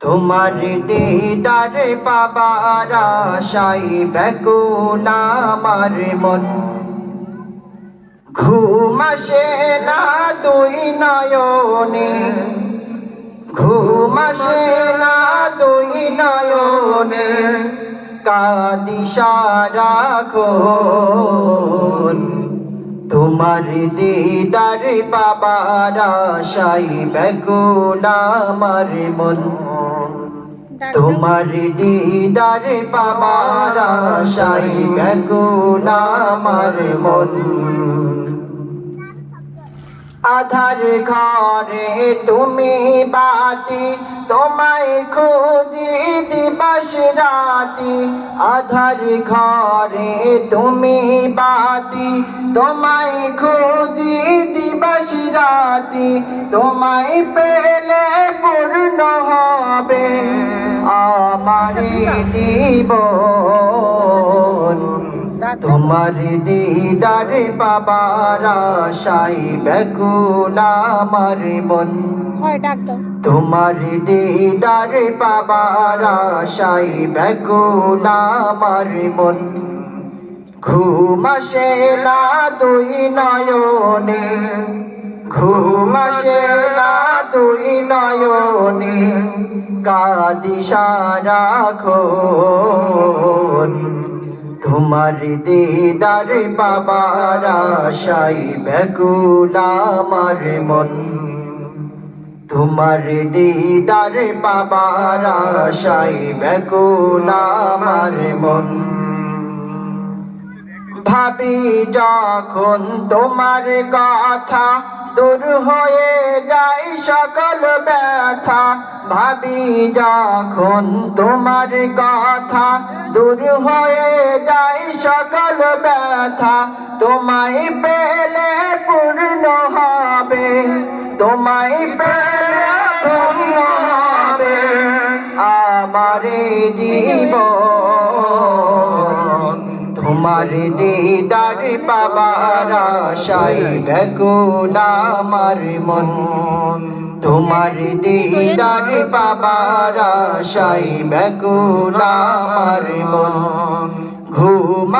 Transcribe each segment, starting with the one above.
তোমার দিদার পাবার আশাই ব্যাকুল আমার মন। ঘুম না দুই নয়নে, ঘুম না দুই নয়নে কাদি সারাক্ষণ তোমার দিদার বাবার আশাই আমার মন। তোমার দিদার বাবার আশাই আমার মন। আধার ঘরে তুমি বাতি তোমায় খুঁজি দিবস রাতি আধার ঘরে তুমি বাতি। তোমায় খুঁজি দিবস রাতি তোমায় পেলে পূর্ণ হবে আমার জীবন। তোমার দিদার বাবার আশাই ব্যাকুল আমার মন। হয়, ডাক দাও। তোমার দিদার বাবার আশাই ব্যাকুল আমার মন। ঘুম আসে না দুই নয়নে, ঘুম না দুই নয়নে, কাদি সারাক্ষণ। তোমার দিদার বাবার আশাই ব্যাকুল আমার মন। তোমার দিদার বাবার আশাই ব্যাকুল আমার মন। ভাবি যখন তোমার কথা দূর হয়ে যায় সকল ব্যথা, ভাবি যখন তোমার কথা দূর হয়ে যায় সকল ব্যথা, তোমায় পেলে পূর্ণ হবে জীবন। তোমার দিদার বাবার আশাই মন। তোমার দিদার বাবার আশাই আমার মন। ঘুম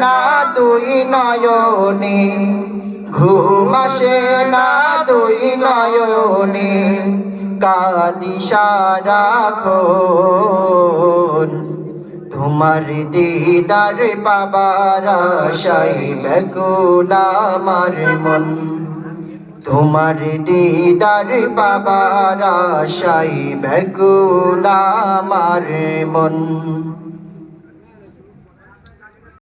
না দুই নয়নে। ঘুম না দুই নয়নে। সারাক্ষণ তোমার দিদার বাবার আশাই বেগুলামার মন। তোমার দিদার বাবার আশাই বেগুলামার মন।